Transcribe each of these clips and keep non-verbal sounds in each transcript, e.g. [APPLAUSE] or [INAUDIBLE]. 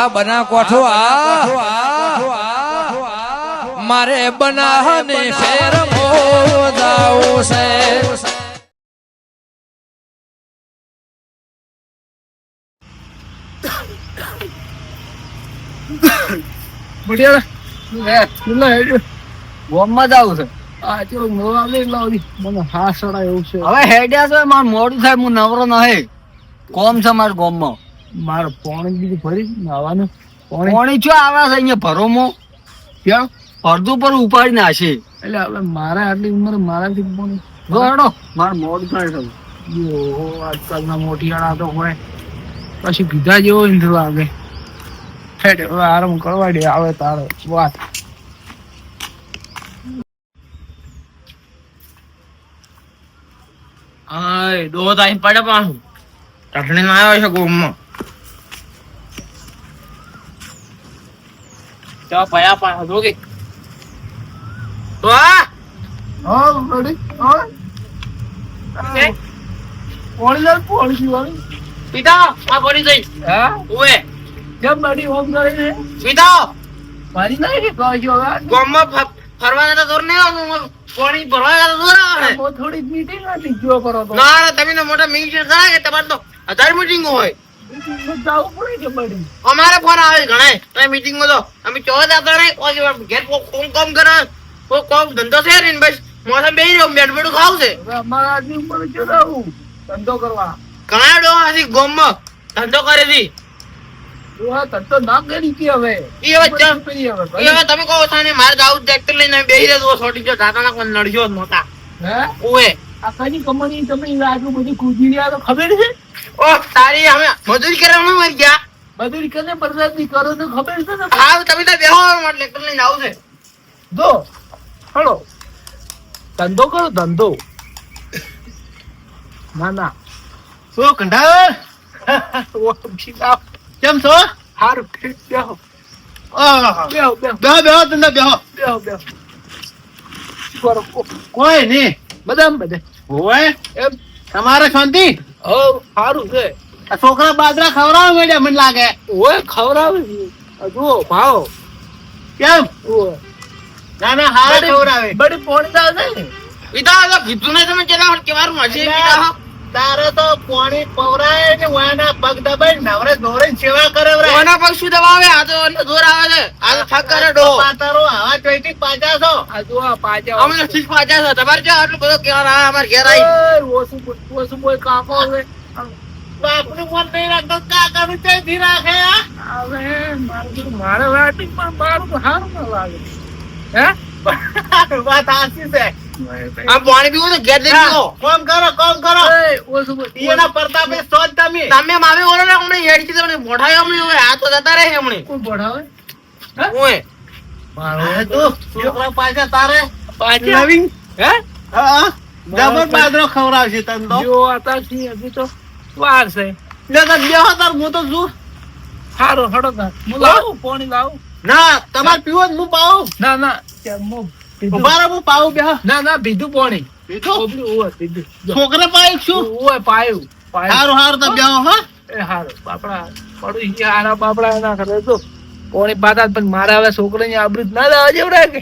આ બના કોઠો આ. મારે બનાહને શેર મોદાવું છે. બઢિયા લે લે હેડ. ગોમમાં જાવ છે. આ ચલો લાવી મને હા સડા એવું છે. હવે હેડ્યા છે માર મોડું થાય હું નવરો નહીં. કોમ છે માર ગોમમાં. માર પોણી બીજું ભરી નાવાનું પાણી ચો આવે છે અહીંયા ભરોમો ક્યાં અડધું પર ઉપાડી નાખે. એટલે હવે મારા આટલી ઉંમર મારાથી પોણી ગોડો માર મોડ થાય છે. યો આજકાલના મોટિયાળા તો હોય. પછી કીધા જેવો ઇન્દ્ર લાગે. હેડ હવે આરામ કરવા દે આવે તારો. વાત આય દો ટાઈમ પડે પાછું. ચટણી ના આવ્યો છે ગોમમાં. ચા પયા પાછા જો કે તો આ? હા રેડી હા? પોણી લે પોણી વાળી પિતા આ કોની જઈ હા. ઓએ કેમ બડી હોમ કરીને પિતા મારી નહીં કે કહો છો ગોમમાં ફરવા જતા દોર નહીં પાણી ભરવા જતા દોર આવે. થોડી મીટિંગ હતી જો કરો તો. ના ના તમે મોટા મીટિંગ કરાય કે તમારે તો હજાર મીટિંગ હોય. અમારે ફોન આવે ઘણા તમે મીટિંગમાં તો અમે ચો જતા નહીં કોઈ ઘેર કોમ કોમ કરે. કોઈ કોમ ધંધો છે ને બસ. મોસમ બે રહ્યો બેઠ બેઠું ખાવ છે અમારા આદમી ઉપર જો રહું ધંધો કરવા ઘણા ડો હજી ગોમ ધંધો કરે છે. ધંધો ના કરી કે હવે? ઈ હવે તમે કહો છો ને મારે જાવું ટ્રેક્ટર લઈને બેહી રહ્યો છોટી જો ટાટાના કોઈ નડજો મોટા નહોતા. હે? ઓએ આ કઈ કંપની તમે આટલું બધું કૂદી રહ્યા તો ખબર છે? ઓ તારી અમે મજૂરી કરે મરી ગયા. મજૂરી કને પરસાદની કરો તો ખબર છે ને હા તમે તો બેહો ટ્રેક્ટર લઈને આવું છે. જો હળો. ધંધો કરો ધંધો. ના ના. શું કંઢાળ [LAUGHS] કેમ છો? સારું બેહો બેહો. બેહો બેહો. બેહો તમને બેહો. બેહો કરો? કોઈ નહીં. બધા. બધા એમ. તમારે શાંતિ? હો સારું છે. આ છોકરા બાજરા ખવડાવે માંડ્યા મને લાગે. ઓય ખવડાવે. જુઓ ભાવ. કેમ. ના ના હારા ખવડાવે. બડી પોણી થાય ને. વિધા કીધું ને તમે જરા કેવાનું હશે પિતા તારે તો પાણી પવરાય ને વાના પગ દબાઈ નવરે દોરે સેવા કરે ઓના પગ શું દબાવે? આ તો દોર આવે છે. આ તો થક કરે ડો પાતારો આવા ચોઈટી પાજા છો. આ આ પાછા અમે ઠીક પાજા છો. તમારે જો આટલું બધો કેવા ના અમાર ઘેર આઈ. ઓસું ઓછું બોય કાકો હવે. બાપનું મન નહીં રાખતો કાકા નું ચોઈથી રાખે આ હવે મારું મારે વાટી પણ મારું હારું ના લાગે. હે? [LAUGHS] વાત આસી છે. આ પાણી પીવું તો ઘેર પીવો. કોમ કરો કોમ કરો. એના પ્રતાપે સોજ તમે. તમે મારે ઓલો ને હમણે હેડકી તમને મોઢાય હમણે હોય આ તો જતા રહે હમણે. કોણ ભણાવે ઓય. મારો તો. છોકરા પાછા તારે. પાછા. નવીન હે? હા ડબલ બાદરો ખવડાવશે તને તો. જો આતા છી હજી તો વાર છે. લે તો બેહો તાર હું તો છું. હારો હડો તાર. હું લાવું. પાણી લાવું? ના તમારે પીવો જ હું પાવું ના ના મો પીધું. ઊભા રહો હું પાવું બેહો. ના ના પીધું પાણી. પીધું ઓબલી ઓય પીધું જો. છોકરા પાઈ છું ઓય પાયું પાયું. હારું હારું તો બેહો હા. એ હારો બાપડા પડું ઈ હારા બાપડા ના કરે તો પાણી પાતા પણ મારા હવે છોકરાની આબરૂ ના દેવા જેવડા કે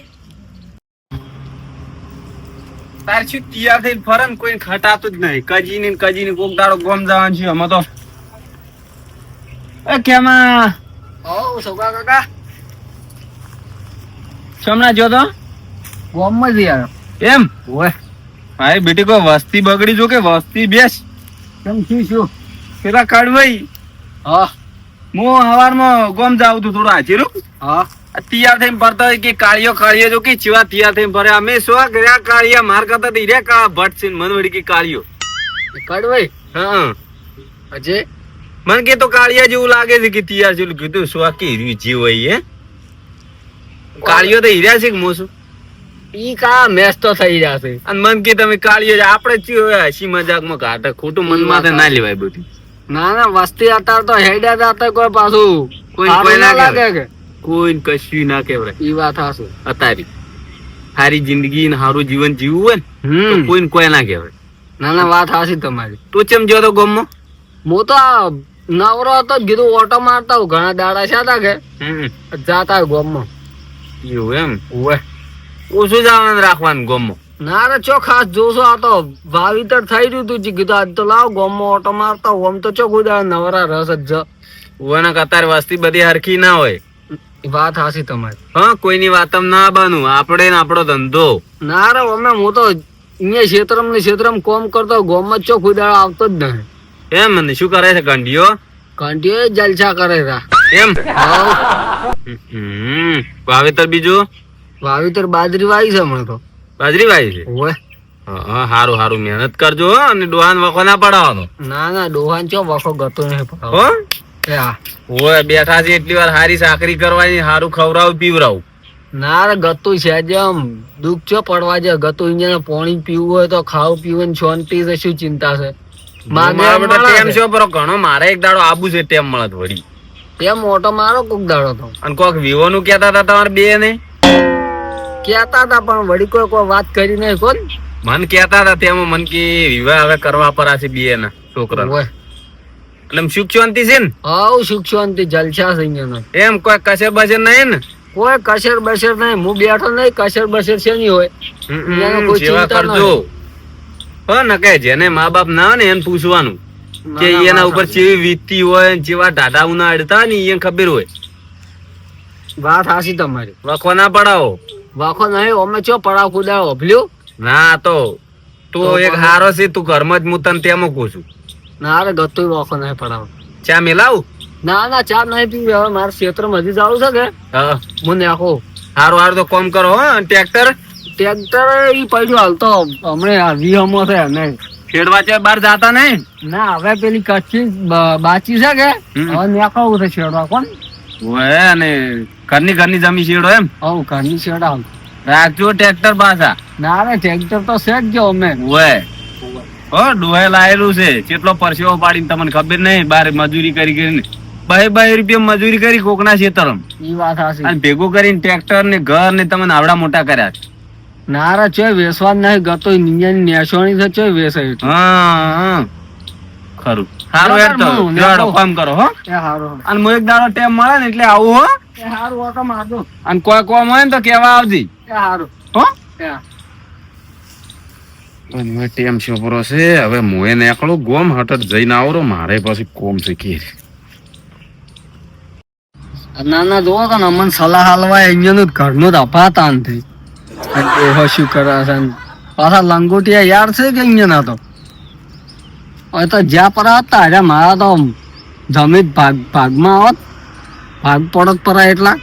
તાર શું તૈયાર થઈ ફરે કોઈ ખટાતું જ નહીં. કજી ને કજી ને કોક દાડો ગોમ જવાનું છે અમે તો. એ કેમાં? ઓ સગા કાકા. સમના જો તો ગોમમાં જ યાર. એમ? ઓય. ભાઈ બેટી કો વસ્તી બગડી જો કે વસ્તી બેસ. કેમ શું શું પેલા કડવાઈ હા. હું હવારમાં ગોમ જાઉં તું થોડું હાચીરું હા. તૈયાર થઈને ફરતા કે કાળિયો કાળિયો જો કે ચીવા તૈયાર થઈને ફરે. અમે સો કર્યા કાળિયા માર કરતા તો રે કાળા ભટ છે મન વળી કે કાળિયો કડવાઈ હા. અજે મને કે તો કાળિયા જેવું લાગે છે કે તૈયાર જેવું કીધું સો કે હીર્યું જીવ હોય હે કાળિયો તો હીર્યા છે કે મોસું? ઈ કા તો થઈ જશે. અને મન કે તમે કાળીઓ આપણે ચી હોય હસી મજાકમાં કાઢે ખોટું મન માથે ના લેવાય બધું. ના ના વસ્તી અત્યારે તો હેડ્યા જાતા કોઈ પાછું. કોઈ કોઈ ના લાગે કે. કોઈ કશું ના કેવરાય ઈ વાત હાસુ અતારી. સારી જિંદગી ને સારું જીવન જીવવું હોય ને કોઈ ને કોઈ ના કેવરાય ના ના વાત હાસી તમારી. તું ચેમ જો તો ગમમાં? હું તો નવરો હતો કીધું ઓટો મારતા ઘણા દાડા છે કે. જાતા ગોમમાં. એવું એમ? ઓવે ઓછું આનંદ રાખવાનું ગોમમાં ના રે ચો ખાસ જોશો આ તો વાવીતર થઈ રહ્યું તું કીધું આજ તો લાવ ગોમમાં ઓટો મારતા હું તો ચો કુદા નવરા રસ જ જ. ઓના કતાર વસ્તી બધી હરખી ના હોય. વાત હાસી તમારી. હા કોઈની વાતમ ના બાનું. આપણે ને આપણો ધંધો. ના રે અમે હું તો અહીંયા ક્ષેત્રમ ને ક્ષેત્રમ કોમ કરતો ગોમમાં ચો કુદાળ આવતો જ નહીં. એમ મને શું કરે છે ગંડીઓ? ઘંટીઓ જલસા કરે છે એમ? હમ. વાવેતર બીજું? વાવીતર બાજરી વાવી છે હમણાં તો. બાજરી વાવી છે? ઓય હા હારું હારું મહેનત કરજો હો અને ડોહાન વખો ના પડાવવાનો. ના ના ડોહાન ચો વખો ગતો નહીં પડાવો ઓય બેઠા છે એટલી વાર હારી સાકરી કરવાની હારું ખવડાવું પીવરાવું ના રે ગતું છે જેમ દુઃખ છો પડવા જે ગતું અહીંયા પાણી પીવું હોય તો ખાવું પીવું ને શાંતિ છે શું ચિંતા છે. મારા ટેમ ઘણો એક દાડો આબુ છે ટેમ મળત વળી. એમ મોટો મારો કોક દાડો તો. અને કોક વિવો નું કેતા હતા તમારે બે ને કેતા હતા પણ વળી કોઈ કોઈ વાત કરી નહીં કોણ મન કેતા હતા તેમાં મન કે વિવાહ હવે કરવા પર છે બે ના છોકરા. એટલે સુખ શાંતિ છે ને? હવ સુખ શાંતિ જલસા છે એમ કોઈ કસે બસે નહીં ને? કોઈ કસર બસર નહીં હું બેઠો નહીં કસર બસર છે નહીં હોય. હમ, કોઈ ચિંતા કરજો. ને કે જેને મા બાપ ના હોય ને એને પૂછવાનું. કે એના ઉપર ચેવી વીતી હોય જેવા ઢાઢા ઉના અડતા ને એને ખબર હોય. વાત હાસી તમારી. વખવા ના પડાવો. વાખો નહીં અમે ચો પડાવ કુદાવ ઓભલ્યું ના તો તું એક હારો છે તું ઘરમાં જ હું તને તેમ કહું છું. ના રે ગતું વાખો નહીં પડાવ. ચા મેલાવ? ના ના ચા નહીં પીવી હવે મારા ક્ષેત્ર મજી ચાલુ છે કે? હા. હું નાખો હારું હારું તો કોમ કરો હો ટ્રેક્ટર? ટ્રેક્ટર ઈ પડ્યું હાલ તો હમણે આ વીહમો છે ને ખેડવા છે બહાર જાતા નહીં? ના હવે પેલી કચ્છી બાચી છે કે? હમ. હવે નાખવું છે છેડવા કોણ? ઓય અને ઘરની ઘરની જમી શેડો એમ? હવ ઘરની શેડ હાલ. રાખજો ટ્રેક્ટર પાછા? ના રે ટ્રેક્ટર તો છે જ ગયો અમે. ઓય. હો ડોહે લાયેલું છે. કેટલો પરસેવો પાડીને તમને ખબર નહીં? બાર મજૂરી કરી કરીને. બે બે રૂપિયા મજૂરી કરી કોકના ખેતરમ ઈ વાત હાસી અને ભેગું કરીને ટ્રેક્ટર ને ઘર ને તમને આવડા મોટા કર્યા છે. ના રે ચોય વેસવા નહીં ગતો. નિયાની નેસોણી છે ચોય વેસે હા હા. ખરું. સારું યાર તો જોડો કામ કરો હો. એ અને હું એક દાડો ટેમ મળે ને એટલે આવું હો. સારું હારું ઓટો મારજો અને કોઈ કોમ હોય ને તો કેવા આવજી. સારું હો. ટેમ છોપરો છે હવે મોએ નીકળું ગોમ હટત જઈને આવરો મારે પછી કોમ છે કે ના ના જોવો તો ને અમને સલાહ હાલવા અહીંયાનું ઘરનું જ અપાતા નથી ઓહો શું કરે છે પાછા લંગોટિયા યાર છે કે અહીંયાના તો? હવે તો જ્યાં પર હતા અરે મારા તો જમીન ભાગ ભાગમાં આવત. ભાગ પડત પર એટલા.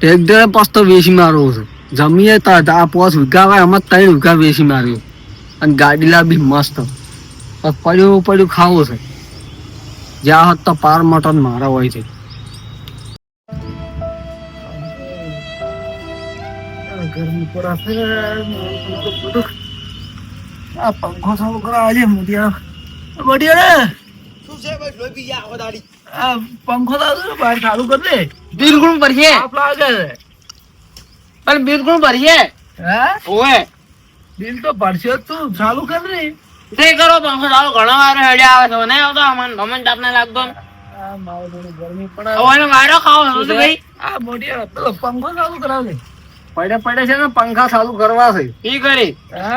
ટ્રેક્ટરે પસ્તો વેચી મારવું છે. જમીએ તો આ પોસ વીઘા હોય એમાં ત્રણ વીઘા વેચી માર્યું. અને ગાડીલા બી મસ્ત. પડ્યું પડ્યું ખાવું છે. જ્યાં હોત તો પાર મટન મારા હોય છે. ગરમી પડે આ પંખો મોટિયા આ ચાલુ બહાર ચાલુ કર દે. બિલકુલ ભરીએ? પણ બિલકુલ ભરીએ? હે? ઓએ બિલ તો પડશે જ તું ચાલુ કર દે તે કરો પંખો ચાલુ. ઘણો વાર હેડ્યા આવે છે. નહીં આવતો અમને ગમે તાપ ના લાગતો. આ મારો થોડી ગરમી પડે એનો વાયરો ખાવો તો ભાઈ? આ મોટિયા પેલો પંખો ચાલુ કરાવજે પડે પડે છે ને પંખા ચાલુ કરવા છે. ઈ કરી હે?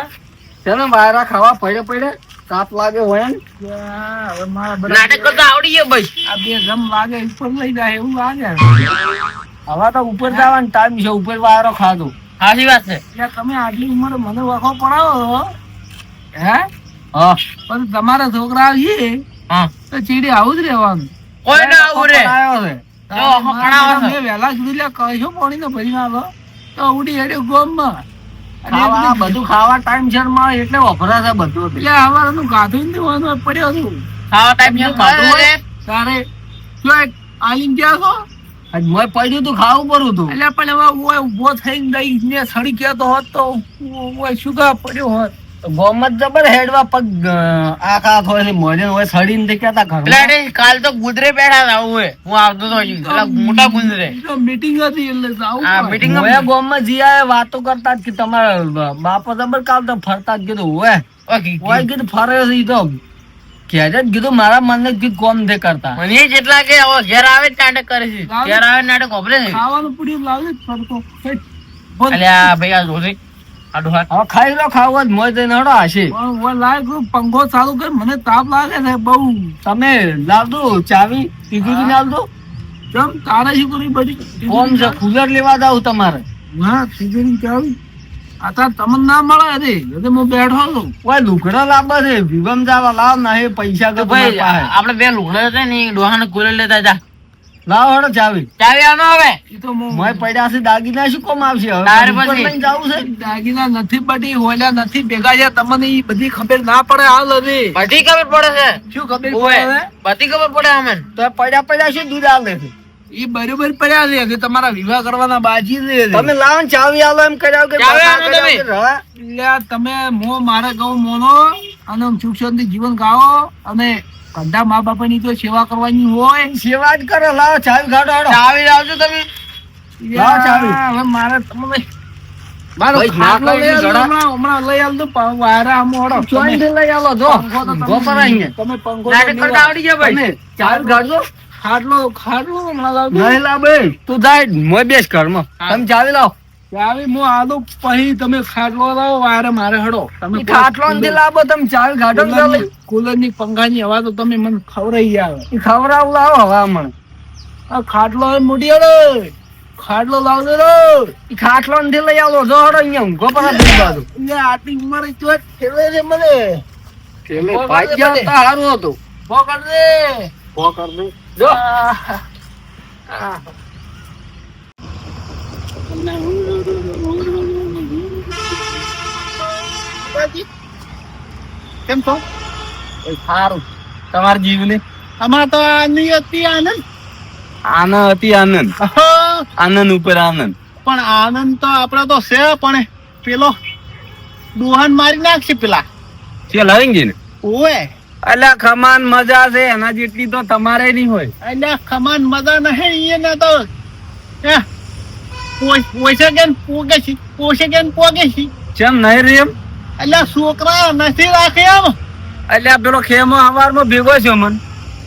છે વાયરા ખાવા પડે પડે તાપ લાગે હોય ને. હવે મારા બધા નાટક કરતા આવડી ગયો ભાઈ. આ બે ગમ લાગે ઉપર લઈ જાય એવું લાગે હવે તો ઉપર જવાનો ટાઈમ છે ઉપર વાયરો ખાધો. સાચી વાત છે. એટલે તમે આટલી ઉંમરે મને વખો પડાવો હે. હા? પણ તમારા છોકરા આવીએ હા. તો ચીડી આવું જ રહેવાનું. કોઈ ના આવું રે. મેં વહેલા સુધી લે કહીશું પાણી ને ભરી નાખો તો ઉડી હેડ્યો ગોમમાં. ખાવા બધું ખાવા ટાઈમ શેરમાં એટલે વપરાશે બધું. એટલે હવારનું ગાધું જ નહીં હોય, પડ્યો છું ખાવા ટાઈમ શેર ખાધું હોય. તારે જો આલીન ગયા છો? આજ મોય પડ્યું તું ખાવું પડ્યું તું. એટલે પણ હવે ઊભો થઈને દઈ ને સડી ગયો તો હોત તો શું કા પડ્યો હોત? ગોમત જબર હેડવા પગ આખા થોડી મોજે હોય સડીને તે કેતા ઘર એટલે કાલ તો ગુજરે બેઠા હતા ઓએ હું આવતો તો. મોટા ગુજરે મીટિંગ હતી એટલે આવું હા, પડે. meeting ગોમમાં જીયા વાતો કરતા કે તમારા બાપો જબર કાલ તો ફરતા જ કીધું ઓય. ઓકે કીધું ફરે છે તો. ઘેર જ કીધું મારા મનને કીધું કોમ દે કરતા. મને જેટલા કે હવે ઘેર આવે નાટક કરે છે. ઘેર આવે નાટક ઓભરે છે. ખાવાનું પૂરી લાવજે ફરતો. અલ્યા ભાઈ આ હવે ખાઈ લો ખાવું જ મોજ દઈને હડો હશે પંખો ચાલુ કર મને તાપ લાગે છે બહુ. તમે લાવજો ચાવી તિજોરી લાવજો. કેમ? તારે શું કરી બધી કોમ છે કુલર લેવા જાવ તમારે. હા તિજોરી ચાવી. આતા તમને ના મળે રે એટલે હું બેઠો છું. ઓય લુગડા લાવવા છે. વિગમ જાવા લાવ ના એ પૈસા તો ભાઈ આપણે બે લુગડા હતા ને ડોહાને કુલે લેતા જા. લાવ હડો ચાવી ચાવી. આનો હવે. મોય પડ્યા છે દાગીના શું કોમ આવશે હવે? તારે પછી. જાવું છે. દાગીના નથી બટી હોલ્યા નથી ભેગા છે તમને ઈ બધી ખબર ના પડે હાલ હવે. બધી ખબર પડે છે. શું ખબર પડે બધી ખબર પડે અમને. તો પડ્યા પડ્યા શું દૂધ આલે છે? ઈ બરોબર પડ્યા છે કે તમારા વિવાહ કરવાના બાજી છે તમે લાવો ને ચાવી આલો એમ કર્યા કે. એટલે તમે. મો મારે કહું મોનો અને સુખ શાંતિ જીવન ગાવો અને કંડા મા બાપાની તો સેવા કરવાની હોય સેવા જ કરો લાવો ચાવી કાઢો હાડો. ચાવી લાવજો તમે લાવો ચાવી. હવે મારે તમે મારો ખાટલો લઈ એની હમણાં- લઈ આલો તો વાયરા આમ લઈ આવો જો. ઊભો પર તમે પંખો નાટક કરતા આવડી ગયા ભાઈ તમે ચાવી કાઢજો. ખાટલો ખાટલો હમણાં. નહીં લાવે. તું જાય મોય બેસ ઘરમાં. તમે ચાવી લાવો ચાવી હું આલો પછી તમે ખાટલો લાવો વારે મારે હડો. તમે ખાટલો ને લાવો તમે કુલરની પંખા ની હવા તો તમે મને ખવરાઈ આવે. ખવરાવ લાવો હવા મને આ ખાટલો મોટી હડો ખાટલો લાવજો રો. ખાટલો ને લઈ આવો જો હડો અહીંયા ઊંઘો પર આ બાજુ એટલે આટલી ઉંમરે તો મને. ખેલે ભાઈ ગયા તા હારું હતું? ભો કર દે ભો કર દે જો કેમ છો? સારું. તમારા જીવને? અમાર તો આની હતી આનંદ. આના હતી આનંદ. આનંદ ઉપર આનંદ. પણ આનંદ તો આપડે તો છે પણ પેલો દુહાન મારી નાખશે પેલા. છે લઈને ને ઓએ અલ્યા ખમાન મજા છે. એના જેટલી તો તમારે નહીં હોય. એટલે ખમાન મજા નહીં એને તો. પોષે કે પોગે છે? પોષે કેમ પોગે છે? ચમ નહીં રે એટલે છોકરા નથી રાખે એમ? અલ્યા પેલો ખેમો હવારમાં ભેગો છે મન.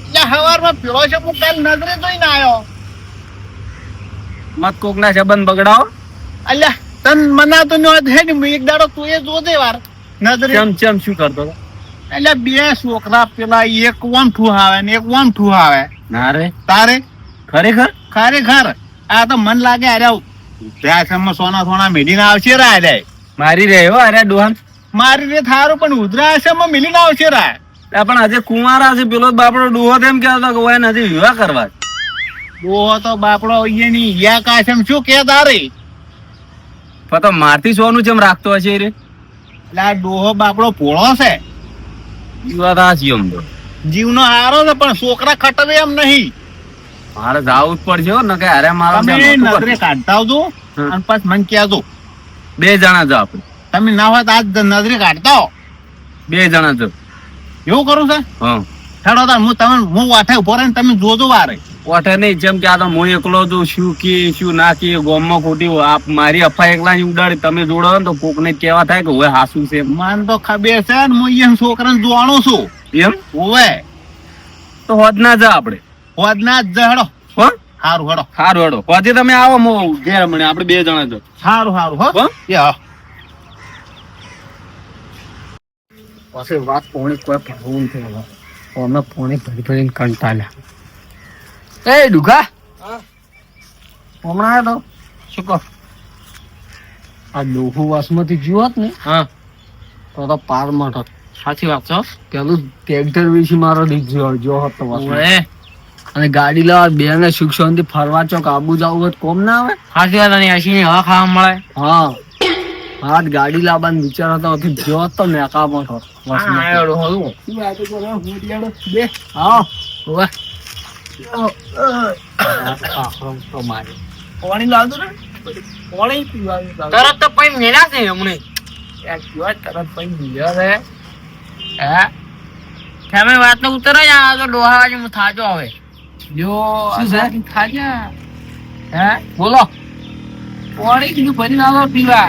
એટલે હવારમાં પેલો છે હું કાલ નજરે જોઈને આવ્યો મત કોક ના સંબંધ બગડાવો. અલ્યા તન મના તો નો હે ને એક દાડો તું એ જોજે વાર નજરે ચમ ચમ શું કરતો? એટલે બે છોકરા પેલા એક ઓમ આવે ને એક ઓમ આવે. ના રે. તારે? ખરેખર? ખરેખર. આ તો મન લાગે અરે ત્યાં સોના સોના મેળીને આવશે રે અરે મારી રહ્યો અરે ડોહાન. મારી રે થારું પણ ઉધરાશ્રમમાં મિલીને આવશે રા. આ પણ આજે કુંવારા છે પેલો બાપડો ડોહો તેમ કહેતો કે ઓય નથી વિવાહ કરવા. ડોહો તો બાપડો અહીંયાની યા કાશમ શું કે તારે? પણ તો મારથી સોનું ચમ રાખતો હશે રે. એટલે આ ડોહો બાપડો પોળો છે. ઈ વાત આમ તો. જીવનો હારો છે પણ છોકરા ખટવે એમ નહીં. મારે જાવું જ પડશે હો, કે અરે મારો નજરે કાઢતા આવજો. અને પછી મને કહેજો. બે જણા જો આપણે તમે ના હોય તો આજ નજરે કાઢતા. બે જણા છો એવું કરું છે? હા. હેડો તાર હું તમે હું વાઠે ઊભો રહીને તમે જોજો વારે. ઓઠે નહીં જેમ કે આ તો હું એકલો છું શું કે શું ના કે ગોમમાં ખોટી આપ મારી અફા એકલા ઉડાડી તમે જોડો ને તો કોક ને કેવા થાય કે હવે હાસુ છે માન તો ખબર છે ને હું એમ છોકરાને જોવાનું છું. એમ? હોવે તો હોદ ના જા આપણે. હોદના જ હેડો. હો? હારું હેડો. સારું હેડો. હોજે તમે આવો મો ઘેર મને આપણે બે જણા જો. સારું સારું હો. હો? એ હા. પછી વાત પોણી કોઈ ભરવું નથી હવે અમે પોણી ભરી ભરીને કંટાળ્યા. એ ડુગા હમણાં તો? શું કહો? આ ડોહુ વાસમાંથી જીવત ને? હા. તો તો પારમાં સાચી વાત છો પેલું ટ્રેક્ટર વિશે મારો દીકરો જો હતો. અને ગાડી લેવા બે ને સુખ શાંતિ ફરવા ચોક આબુ જવું કોમ ના આવે? સાચી વાત અને હસી હવા ખાવા મળે. હા. હા ગાડી લાવવાનો વિચાર હતો કે જો તો મેકામાં હતો હા એવડું હતું બે હા ઓવે પાણી લાવજો ને. પાણી પીવાનું તરત તો પૈ મેલા છે હમણે. તરત પછી બીજા રે હે? તમે વાત તો ઉતરો જ આ તો ડોહા બાજુ હું થાજો આવે જો શું હે? બોલો. પાણી કીધું ભરી નાખો પીવા.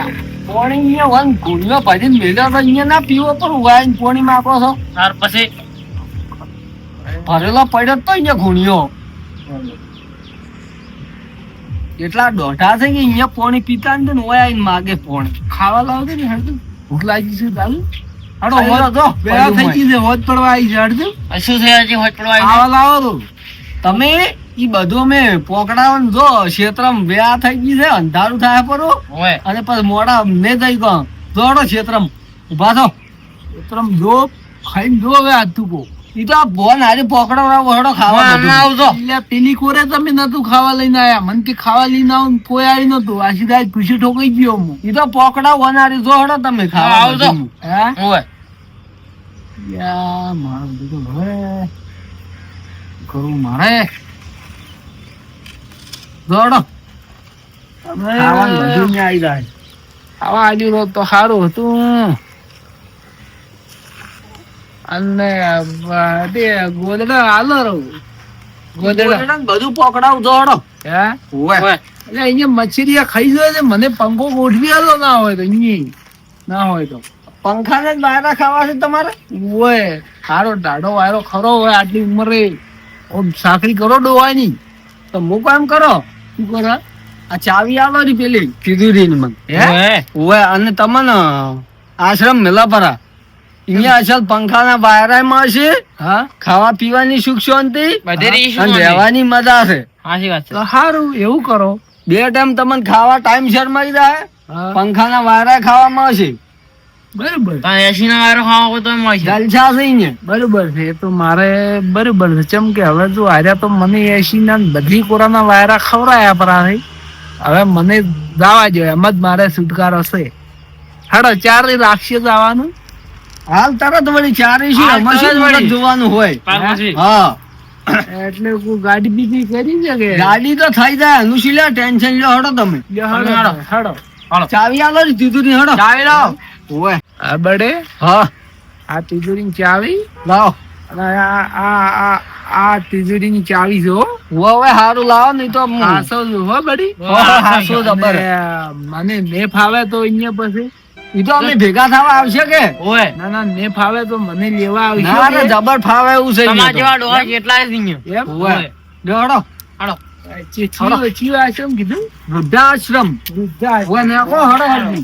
પાણી અહીંયા વન ગુણનો ભરીને મેળ્યો તો અહીંયા ના પીવો પણ વાઈન પાણી માં છો. ત્યાર પછી? ભરેલો પડ્યો તો અહીંયા ઘૂણ્યો એટલા દોઢા છે કે અહીંયા પોણી પીતા ને તને ઓયા આઈને માગે પોણી. ખાવા લાવજો ને હેડજો ભૂખ લાગી છે તારું? હાડો હોત તો વેળા થઈ ગઈ છે હોજ પડવા આવી છે હેડજો શું થયા છે હોજ પડવા ખાવા લાવો તો. તમે ઈ બધું અમે પોકડાવાનું જો ક્ષેત્રમ વ્યા થઈ ગઈ છે અંધારું થાય પરો. અને પછી મોડા ને જઈ ગયો. જોડો ક્ષેત્રમ. ઊભા થો ક્ષેત્રમ જો ખાઈને જો હવે તું ઈ તો આ ભોન હારે પકડો વહડો ખાવા આવજો. એટલે પેલી કોરે તમે નતું ખાવા લઈને આયા. મને કે ખાવા લઈને આવું કોઈ આવી નતું. આ સીધા ખુશી ઠોકાઈ ગયો હું. ઈ તો પકડા વનારી જો હડો તમે ખાવા આવજો. હે? યા મારું બધું હવે કરું મારે. દોડો. ખાવાનું બધું ન્યા જાય. ખાવા આવ્યું હોત તો સારું હતું. અને તે ગોદડા હાલો રહું. ગોદડા. બધું પકડાવ દોડો. હે? એટલે અહીંયા મચ્છરીયા ખાઈ જાય છે. મને પંખો ગોઠવી આલો ના હોય તો અહીંયા ના હોય તો. પંખા ને વાયરા ખાવા છે તમારે? ઓય સારો ટાઢો વાયરો ખરો હોય આટલી ઉંમરે. સાકરી કરો ડોવાની. તો મૂકો એમ કરો. કરો આ ચાવી આવવાની પેલી કીધું રીન મને. ઓય અને તમને આશ્રમ મેલાપરા. અહીંયા અસલ પંખાના વાયરા છે હા? ખાવા પીવાની સુખ શાંતિ અને રહેવાની મજા છે. સાચી વાત છે. સારું એવું કરો. બે ટાઈમ તમને ખાવા ટાઈમ શેર મળી જાય પંખાના વાયરા ખાવા મળશે બરોબર. એસી ના વાયરો ખાવા તો જલસા છે અહીંયા બરોબર છે તો મારે બરોબર છે. ચમ કે હવે જો આર્યા તો મને એસી ના બધી કોરાના વાયરા ખવડાયા પરા હવે મને દાવા જોઈએ એમ જ મારે છુટકારો છે. હેડો ચાર રાખશે જવાનું? હાલ તરત વળી ચાર શું. જોવાનું હોય. હા. એટલે ગાડી બીજી કરી શકે ગાડી તો થઈ જાય. અનુશીલા ટેન્શન લો હડો તમે. હડો, હડો. હડો ચાવી આલો દીધું તીધું હડો ચાવી લો ઓય. આ બડે? હા. આ તિજોરીની ચાવી? લાવ. અને આ આ આ આ તિજોરીની ચાવી જો હવે સારું લાવો નહીં તો હાસો જો હો બડી. હાસો જબર મને ને ફાવે તો અહીંયા પછી. ઈ તો અમે ભેગા થવા આવશે કે? ઓય. ના ના ને ફાવે તો મને લેવા આવશે ના, ના જબર ફાવે એવું છે તમારા જેવા ડોહા કેટલા છે અહીંયા. એમ? હોય જોડો હાલો. ચીયો ચીયો આશ્રમ કીધું? વૃદ્ધાશ્રમ. વૃદ્ધાશ્રમ. ને કો હડો હડો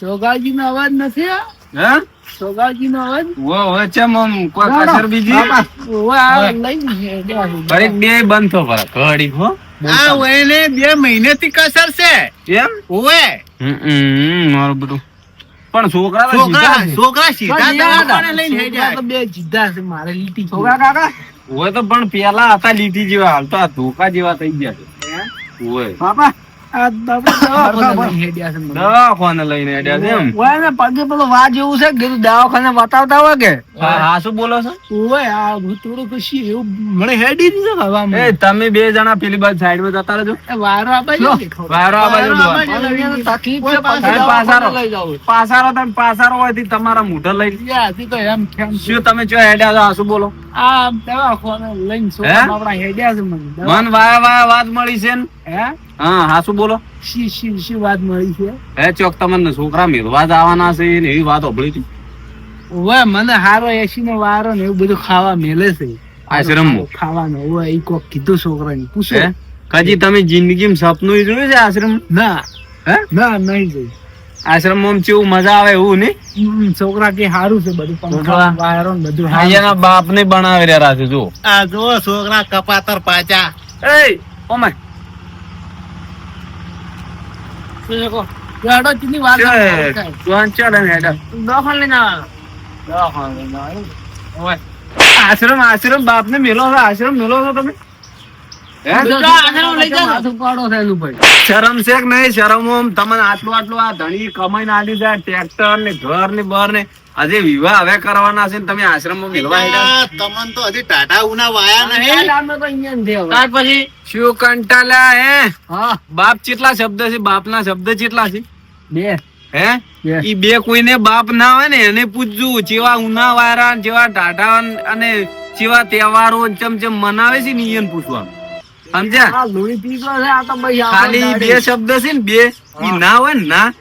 સોગાજી નો અવાજ નથી સોગાજી નો અવાજ? વો હવે ચમ આમ કોઈ બીજી? બે બંધ થો ઘડીક હો. આ બે મહિનેથી કસર છે. એમ? ઓવે હમ મારું બધું. પણ છોકરા છોકરા છોકરા સીધા લઈને તો બે સીધા છે મારે લીટી છોકરા કાકા? હોય તો પણ પેલા હતા લીટી જેવા હાલ તો આ ધોકા જેવા થઈ ગયા છે. હોય બાપા દવાખાને લઈને હેડ્યા છે એમ? ઓય ને પગે પેલો વા જેવું છે કીધું દવાખાને બતાવતા હોય કે? હા હા, શું બોલો છો? ઓય આ થોડું ખુશી એવું મને હેડી દીધું એ તમે બે જણા પેલી બાજુ સાઈડમાં જતા રહેજો. વારો આપે વારો આ બાજુ વારો આ જોવાનો. બાજુ. અહીંયા તો તકલીફ છે કોઈ પાછી પાસે પાસારો. લઈ જાવું. પાસારો તમે પાસારો હોયથી તમારા મોઢા લઈ યા, તો એમ શું તમે ચો હેડ્યા છો? આ શું બોલો? આ દવાખાને લઈને છોકરા હે? હેડ્યા છે મને? મન વાયા વાયા વાત મળી છે ને. હે? હા હા શું બોલો. શી શી શી વાત મળી છે? હે ચોક તમને છોકરા મેળવા જ છે ને એવી વાત હોભળી હતી. ઓવે મને હારો એસી નો વારો ને એવું બધું ખાવા મેલે છે. આશ્રમમાં ખાવાનું. ઓવે ઈ કોક કીધું છોકરાને. પૂછો. હે? તમે જિંદગીમાં સપનું જોયું છે આશ્રમ? ના. હે? ના નહીં જોઈ આશ્રમમાં કેવું મજા આવે એવું નહીં? છોકરા કે સારું છે બધું પંખા વાયરો બધું અહીંયાના બાપ ને બનાવી રહ્યા છે જો આ જો છોકરા કપાતર પાચા એ ઓમાય? હેડો ચીની વાત છે કરો. તું ચાલ. ને હેડા. દવાખાને લઈને આવવાનો. લઈને ઓય. આશ્રમ આશ્રમ બાપ ને મેલો છો આશ્રમ મેલો છો તમે. શરમ છે કે નહીં? શરમ ઓમ તમને આટલું આટલું આ ધણી કમાઈને આલી જાય ટ્રેક્ટર ને ઘર ને બર ને. આજે વિવાહ હવે કરવાના છે ને તમે આશ્રમમાં મેળવા હેડા. તમન તો હજી ટાટા ઉના વાયા નહીં. તો અહીંયા. ત્યાર પછી શું કંટાલા હે? હા. બાપ કેટલા શબ્દ છે? બાપના શબ્દ કેટલા છે? બે. હે? ઈ બે કોઈને બાપ ના હોય ને એને પૂછજો જેવા ઉના વાયરા જેવા ટાટા અને જેવા તહેવારો ચમ ચમ મનાવે છે ને ઈયન પૂછવાનું. સમજ્યા? ખાલી બે શબ્દ છે ને બે. ઈ ના હોય ને ના.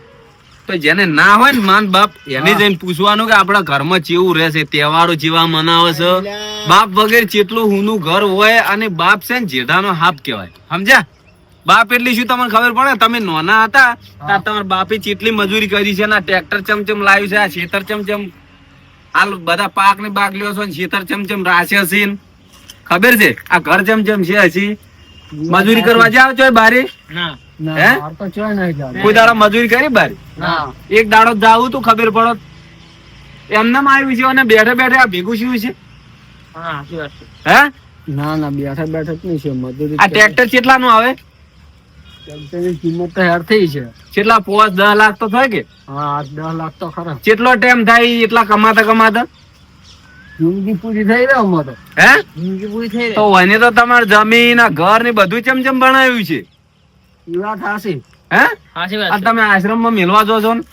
તો જેને ના હોય ને માન બાપ એને જઈને પૂછવાનું કે આપણા ઘરમાં ચેવું રહેશે તહેવારો જેવા મનાવે છે. બાપ વગેરે જેટલું હુનું ઘર હોય અને બાપ છે ને જેઠાનો હાપ કહેવાય. સમજ્યા? બાપ એટલે શું તમને ખબર પડે? તમે નોના હતા ત્યાં તમારા બાપે કેટલી મજૂરી કરી છે ના ટ્રેક્ટર ચમચમ લાવ્યું છે આ ખેતર ચમચમ હાલ બધા પાક ને બાગ લ્યો છો ને ખેતર ચમચમ રાશે છે ખબર છે? આ ઘર ચમચમ છે હજી. મજૂરી કરવા જાવ છો બારે? ના. ના હે? માર તો ચોય નહીં જાતું. કોઈ દાડો મજૂરી કરી બારે? એક દાડો જાવું તો ખબર પડત. એમને આવ્યું છે અને બેઠે બેઠે આ ભેગું શું છે? હા સાચી વાત છે. હે? ના ના બેઠા બેઠા જ નહીં છે મજૂરી આ ટ્રેક્ટર કેટલાનું આવે? ટ્રેક્ટરની કિંમત તો હેર થઈ છે. કેટલા પાંચ દસ લાખ તો થાય કે? હા આઠ દસ લાખ તો ખરા. કેટલો ટાઈમ થાય એટલા કમાતા કમાતા? જિંદગી પૂરી થઈ રહે અમારે. તો. હે? જિંદગી પૂરી થઈ તો એને તો તમારે જમીન ઘર ને બધું ચમચમ બનાવ્યું છે? વાત હાચી. હે? સાચી આ વાત છે. તમે આશ્રમમાં મેલવા જો છો ને?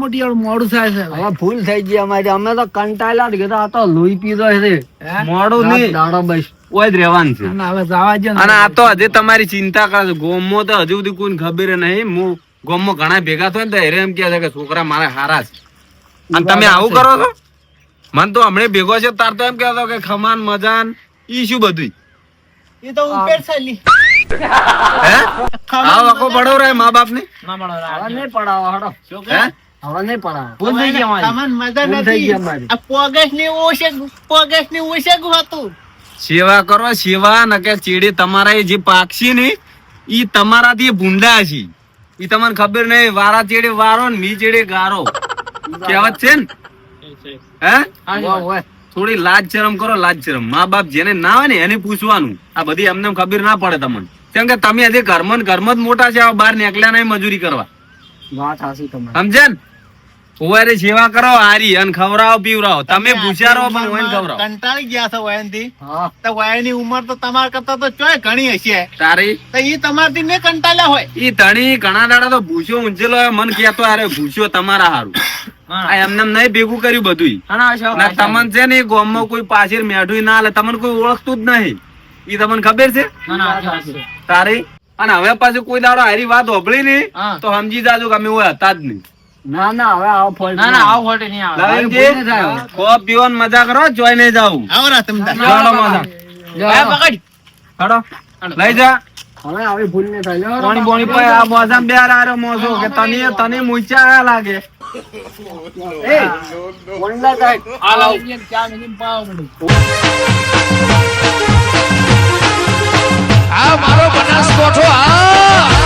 મોટી મોડું થાય છે હવે ભૂલ થઈ ગઈ અમારી અમે તો કંટાળ્યા જ કીધું તો લોહી પીધો છે. મોડું નહીં. દાડો બસ. ઓય જ રહેવાનું છે. હવે જવા દે અને આ તો હજી તમારી ચિંતા કરે છે. ગોમમાં તો હજુ સુધી કોઈ ખબર નહીં. હું ગોમમાં ઘણા ભેગા થાય ને તો હેરે એમ કહે છે કે છોકરા મારા હારા છે. અને તમે આવું કરો છો? મને તો હમણે ભેગો છે તાર તો એમ કહેતો કે ખમાન મજાન ઈ શું બધું એ તો ઉપેર ચાલી [LAUGHS] હે? આ વખો પડો રે મા બાપ ને નહીં પડાવો હડો. હે? હવે નહીં પડાવો ભૂલ થઈ ગઈ અમારી. મજા ભૂલ થઈ ગઈ નથી આ પોગસની ઓછે પોગસની ઓછે હતું. સેવા કરો સેવા ન કે ચીડી તમારા જે પાક્ષી ને ઈ તમારાથી ભૂંડા છે. ઈ તમને ખબર નહીં વારા ચેડે વારો ને મી ચેડે ગારો. કહેવત છે ને? હે. થોડી લાજ શરમ કરો લાજ શરમ. મા બાપ જેને ના હોય ને એને પૂછવાનું. આ બધી અમને ખબર ના પડે તમને. કેમ કે તમે હજી ઘરમાં ઘરમાં જ મોટા છે બહાર નીકળ્યા નહીં મજૂરી કરવા. વાત હાચી તમારી. સમજે ને? ઓવારે સેવા કરો હારી અને ખવડાવો પીવડાવો. તમે પણ ખવડાવો. કંટાળી ગયા છો વયનથી તો વયનની ઉંમર તો તમારા કરતા તો ચોય ઘણી હશે. તારી? તો ઈ તમારથી ને કંટાળ્યા હોય. ઈ ધણી ઘણા દાડા તો ભૂસ્યો ઊંચેલો હોય મન કહેતો અરે ભૂસ્યો તમારા હારું. એમને એમ નહીં ભેગું કર્યું બધું તમને છે ને એ ગામમાં કોઈ પાછળ મેઠું ના લે તમને કોઈ ઓળખતું જ નહીં. ઈ તમને ખબર છે. તારી. અને હવે પાછું કોઈ દાડો હારી વાત હોભળી નહીં તો સમજી જાજો કે અમે ઓય હતા જ નહીં. ના ના હવે આવો ફોલ્ટ ના આવું નહીં આવે. મજા કરો જોઈ નહીં જાવું આવો રા તમે ચાલો મજા. પકડ. હડો લઈ જા. હવે આવી ભૂલ નહીં થાય. પાણી પાણી પાય આ મોસમ બે આરો મોસો કે તને તને મૂંચા લાગે. એ, વંડા થાય. આ મારો બનાસકોઠો આ!